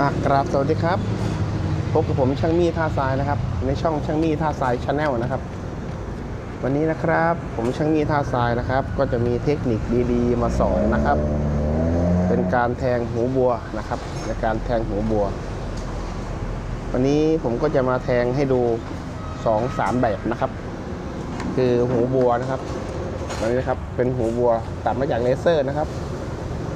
อะกราบสวัสดีครับพบกับผมช่างมีท่าทรายนะครับ ในช่องช่างมีท่าทรายชาแนลนะครับ วันนี้นะครับ ผมช่างมีท่าทรายนะครับ ก็จะมีเทคนิคดีๆ มาสอนนะครับ เป็นการแทงหูบัวนะครับ ในการแทงหูบัว วันนี้ผมก็จะมาแทงให้ดูสองสามแบบนะครับ คือหูบัวนะครับอันนี้นะครับเป็นหูบัวตัดมาจากเลเซอร์นะครับ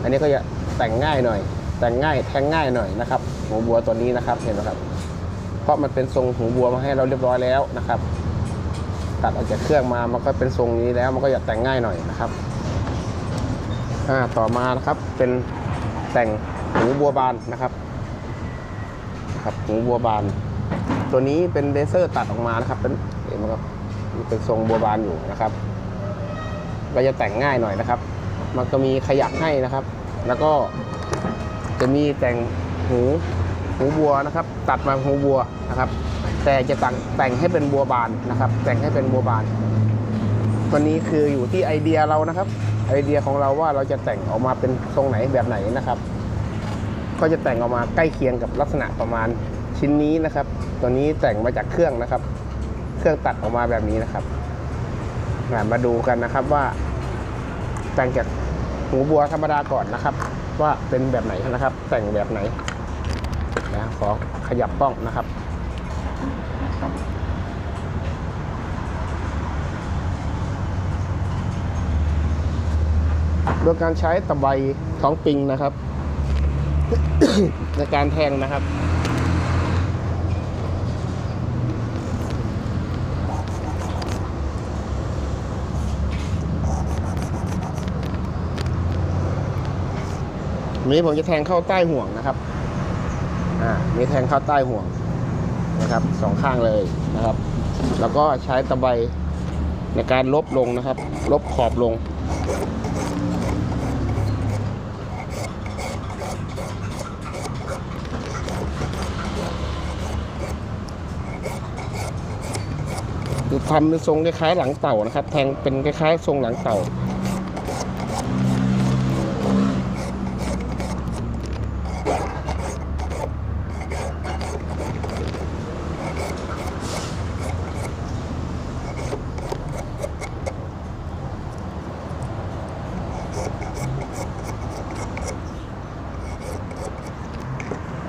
อันนี้ก็จะแต่งง่ายหน่อย แต่งง่ายแทงง่ายหน่อยนะครับหูบัวตัวนี้นะครับเห็นไหมครับ เพราะมันเป็นทรงหูบัวมาให้เราเรียบร้อยแล้วนะครับ ตัดออกจากเครื่องมามันก็เป็นทรงนี้แล้วมันก็จะแต่งง่ายหน่อยนะครับอ่าต่อมานะครับเป็นแต่งหูบัวบานนะครับครับหูบัวบาน ตัวนี้เป็นเลเซอร์ตัดออกมานะครับเป็นเห็นไหมครับเป็นทรงบัวบานอยู่นะครับก็จะแต่งง่ายหน่อยนะครับ มันก็มีขยักให้นะครับ แล้วก็ จะมีแต่งหูหูบัวนะครับ ตัดมาหูบัวนะครับ แต่จะแต่งแต่งให้เป็นบัวบานนะครับ แต่งให้เป็นบัวบานวันนี้คืออยู่ที่ไอเดียเรานะครับ ไอเดียของเราว่าเราจะแต่งออกมาเป็นทรงไหนแบบไหนนะครับ ก็จะแต่งออกมาใกล้เคียงกับลักษณะประมาณชิ้นนี้นะครับ ตัวนี้แต่งมาจากเครื่องนะครับ เครื่องตัดออกมาแบบนี้นะครับมาดูกันนะครับว่าแต่งจากหูบัวธรรมดาก่อนนะครับ ว่าเป็นแบบไหนนะครับ แต่งแบบไหนนะขอขยับกล้องนะครับ โดยการใช้ตะไบท้องปิงนะครับ ในการแทงนะครับ วันนี้ผมจะแทงเข้าใต้ห่วงนะครับ อ่ามีแทงเข้าใต้ห่วงนะครับสองข้างเลยนะครับ แล้วก็ใช้ตะไบในการลบลงนะครับ ลบขอบลงทำเป็นทรงคล้ายๆหลังเต่านะครับ แทงเป็นคล้ายๆทรงหลังเต่า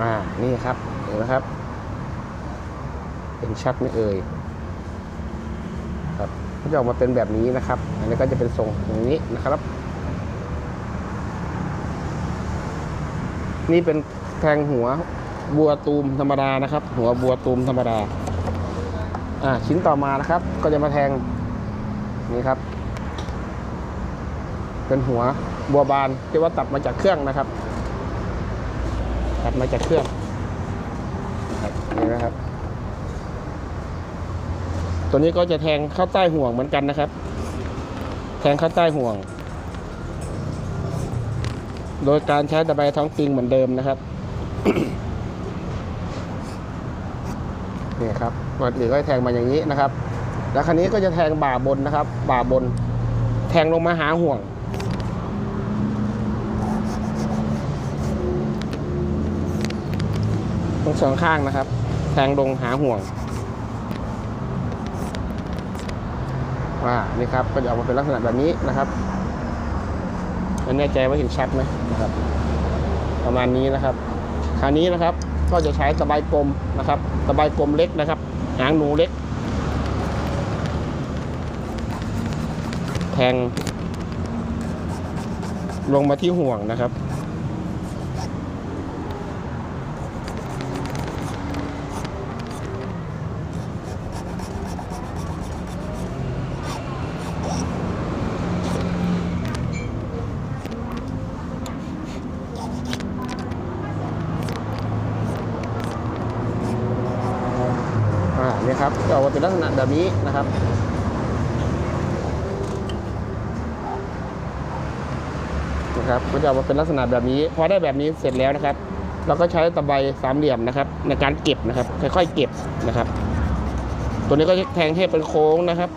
อ่า นี่ครับ เห็นไหมครับ เป็น ชัดไหม่เอ่ยครับก็จะออกมาเป็นแบบนี้นะครับ อันนี้ก็จะเป็นทรงอย่างนี้นะครับ นี่เป็นแทงหัวบัวตูมธรรมดานะครับ หัวบัวตูมธรรมดาอ่าชิ้นต่อมานะครับ ก็จะมาแทงนี่ครับ เป็นหัวบัวบานที่ว่าตัดมาจากเครื่องนะครับ ตัดมาจากเครื่องนะครับนี่นะครับ ตัวนี้ก็จะแทงเข้าใต้ห่วงเหมือนกันนะครับ แทงเข้าใต้ห่วง โดยการใช้ตะไบท้องปิงเหมือนเดิมนะครับนี่ครับวันอื่นก็แทงมาอย่างนี้นะครับ แล้วคราวนี้ก็จะแทงบ่าบนนะครับ บ่าบน แทงลงมาหาห่วงตรงสองข้างนะครับ แทงลงหาห่วง ว่านี่ครับก็จะออกมาเป็นลักษณะแบบนี้นะครับไม่แน่ใจว่าเห็นชัดไหมนะครับ ประมาณนี้นะครับ คราวนี้นะครับก็จะใช้ตะไบกลมนะครับตะไบกลมเล็กนะครับ หางหนูเล็ก แทง ลงมาที่ห่วงนะครับ ไหมครับก็ออกมาเป็นลักษณะแบบนี้นะครับนะครับก็จะออกมาเป็นลักษณะแบบนี้พอได้แบบนี้เสร็จแล้วนะครับ เราก็ใช้ตะไบสามเหลี่ยมนะครับ ในการเก็บนะครับ ค่อยๆเก็บนะครับ ตัวนี้ก็จะแทงให้เป็นโค้งนะครับ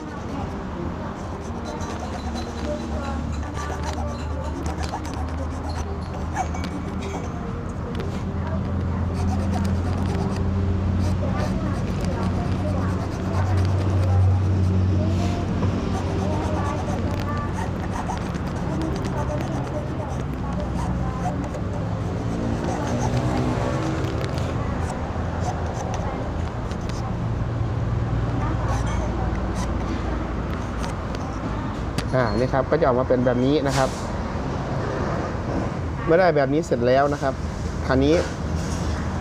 อ่านี่ครับก็จะออกมาเป็นแบบนี้นะครับ เมื่อได้แบบนี้เสร็จแล้วนะครับ คราวนี้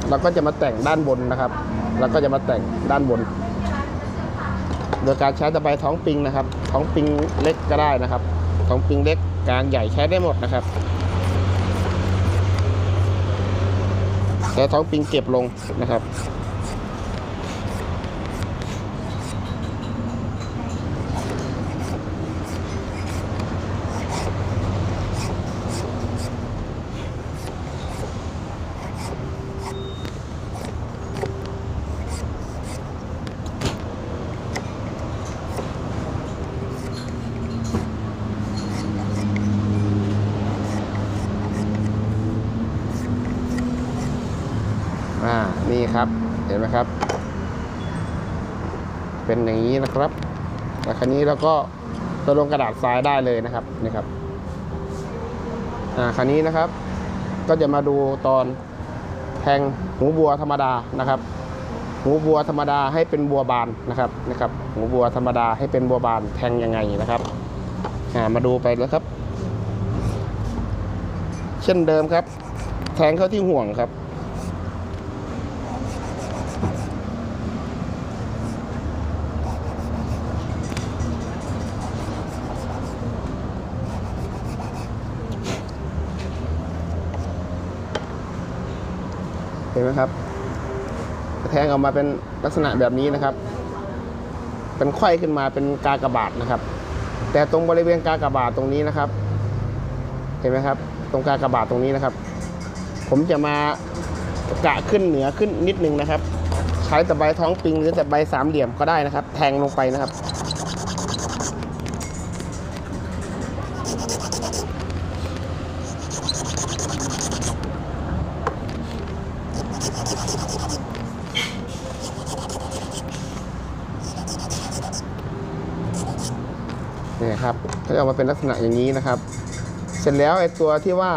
เราก็จะมาแต่งด้านบนนะครับเราก็จะมาแต่งด้านบน โดยการใช้ตะไบท้องปิงนะครับ ท้องปิงเล็กก็ได้นะครับ ท้องปิงเล็กกลางใหญ่ใช้ได้หมดนะครับแต่ท้องปิงเก็บลงนะครับ นี่ครับ เห็นไหมครับ เป็นอย่างนี้นะครับแล้วคราวนี้เราก็จะลงกระดาษทรายได้เลยนะครับนี่ครับอ่าคราวนี้นะครับ ก็จะมาดูตอนแทงหูบัวธรรมดานะครับ หูบัวธรรมดาให้เป็นบัวบานนะครับนะครับ หูบัวธรรมดาให้เป็นบัวบานแทงยังไงนะครับอ่ามาดูไปแล้วครับ เช่นเดิมครับ แทงเข้าที่ห่วงครับ เห็นไหมครับแทงออกมาเป็นลักษณะแบบนี้นะครับ เป็นไข้ขึ้นมาเป็นกากบาทนะครับ แต่ตรงบริเวณกากบาทตรงนี้นะครับ เห็นไหมครับ ตรงกากบาทตรงนี้นะครับ ผมจะมากะขึ้นเหนือขึ้นนิดนึงนะครับ ใช้ตะไบท้องปิงหรือตะไบสามเหลี่ยมก็ได้นะครับ แทงลงไปนะครับ จะออกมาเป็นลักษณะอย่างนี้นะครับ เสร็จแล้วไอ้ตัวที่ว่า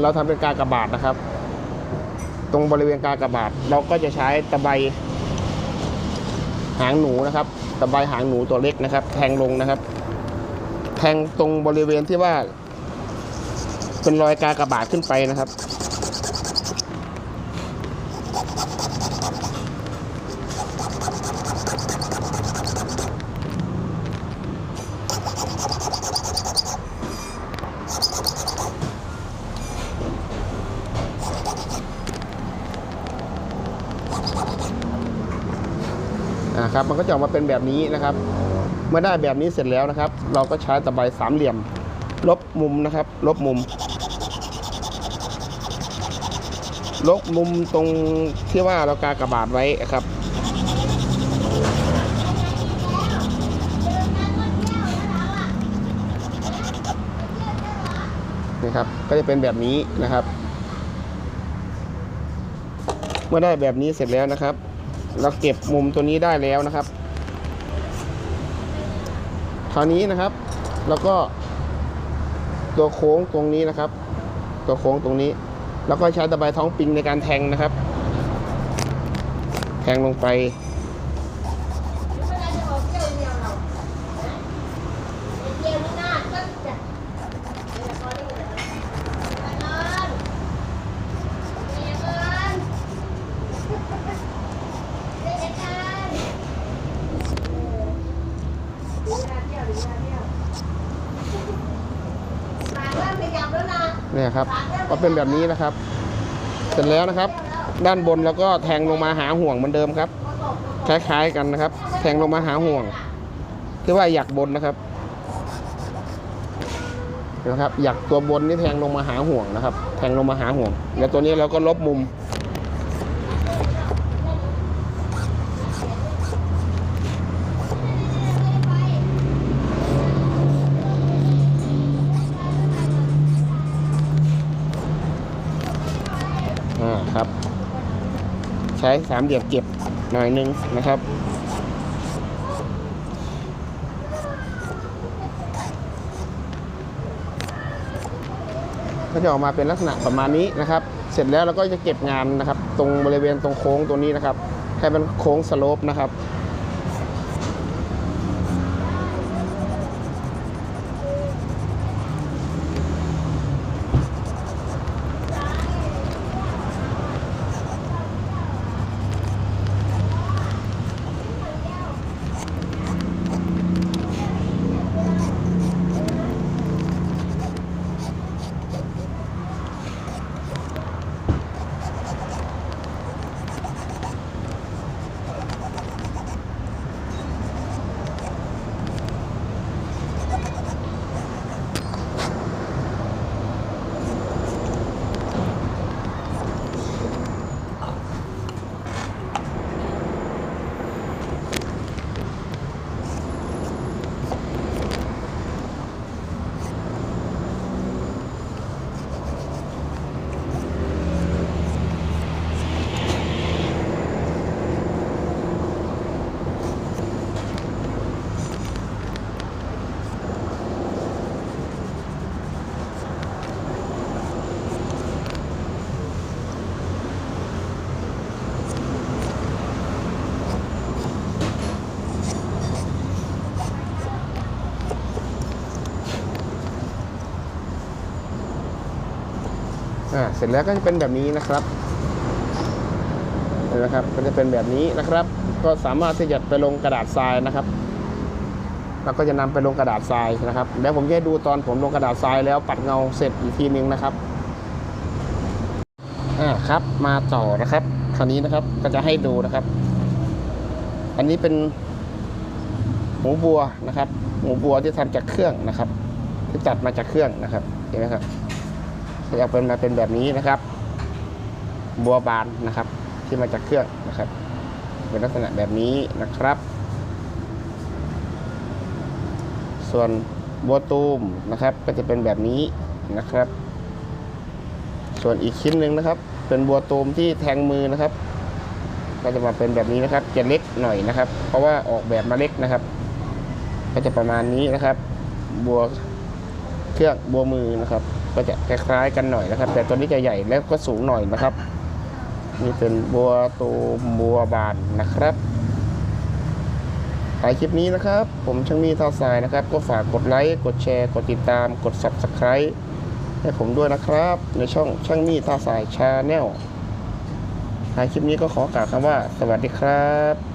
เราทำเป็นกากระบาดนะครับ ตรงบริเวณกากระบาดเราก็จะใช้ตะไบหางหนูนะครับ ตะไบหางหนูตัวเล็กนะครับ แทงลงนะครับ แทงตรงบริเวณที่ว่าเป็นรอยกากระบาดขึ้นไปนะครับ ครับมันก็จะออกมาเป็นแบบนี้นะครับ เมื่อได้แบบนี้เสร็จแล้วนะครับ เราก็ใช้ตะไบสามเหลี่ยม ลบมุมนะครับ ลบมุม ลบมุมตรงที่ว่าเรากากระบาดไว้ครับนี่ครับก็จะเป็นแบบนี้นะครับ เมื่อได้แบบนี้เสร็จแล้วนะครับ เราเก็บมุมตัวนี้ได้แล้วนะครับ คราวนี้นะครับ แล้วก็ ตัวโค้งตรงนี้นะครับ ตัวโค้งตรงนี้ แล้วก็ใช้ตะไบท้องปิงในการแทงนะครับ แทงลงไป เนี่ยครับก็เป็นแบบนี้นะครับ เสร็จแล้วนะครับ ด้านบนแล้วก็แทงลงมาหาห่วงเหมือนเดิมครับ คล้ายๆกันนะครับ แทงลงมาหาห่วงที่ว่าอยากบนนะครับนะครับ อยากตัวบนนี่แทงลงมาหาห่วงนะครับ แทงลงมาหาห่วง แล้วตัวนี้เราก็ลบมุม ใช้สามเหลี่ยมเก็บหน่อยนึงนะครับ ก็จะออกมาเป็นลักษณะประมาณนี้นะครับ เสร็จแล้วเราก็จะเก็บงานนะครับ ตรงบริเวณตรงโค้งตัวนี้นะครับให้เป็นโค้งสโลปนะครับ อ่าเสร็จแล้วก็จะเป็นแบบนี้นะครับเห็นไหมครับก็จะเป็นแบบนี้นะครับ ก็สามารถที่จะไปลงกระดาษทรายนะครับเราก็จะนำไปลงกระดาษทรายนะครับ แล้วผมจะให้ดูตอนผมลงกระดาษทรายแล้วปัดเงาเสร็จอีกทีนึงนะครับอ่าครับมาต่อนะครับคราวนี้นะครับก็จะให้ดูนะครับ อันนี้เป็นหมูบัวนะครับ หมูบัวที่ทำจากเครื่องนะครับ ที่จัดมาจากเครื่องนะครับเห็นไหมครับ จะออกเป็นมาเป็นแบบนี้นะครับ บัวบานนะครับ ที่มาจากเครื่องนะครับ เป็นลักษณะแบบนี้นะครับ ส่วนบัวตูมนะครับ ก็จะเป็นแบบนี้นะครับ ส่วนอีกชิ้นหนึ่งนะครับ เป็นบัวตูมที่แทงมือนะครับ ก็จะมาเป็นแบบนี้นะครับจะเล็กหน่อยนะครับ เพราะว่าออกแบบมาเล็กนะครับ ก็จะประมาณนี้นะครับ บัวเครื่องบัวมือนะครับ ก็จะคล้ายๆกันหน่อยนะครับ แต่ตัวนี้จะใหญ่แล้วก็สูงหน่อยนะครับนี่เป็นบัวตูมบัวบานนะครับถ่ายคลิปนี้นะครับ ผมช่างมีท่าทรายนะครับ ก็ฝากกดไลค์กดแชร์กดติดตามกด subscribe ให้ผมด้วยนะครับ ในช่องช่างมีท่าทรายชาแนลถ่ายคลิปนี้ก็ขอกล่าวคำว่า สวัสดีครับ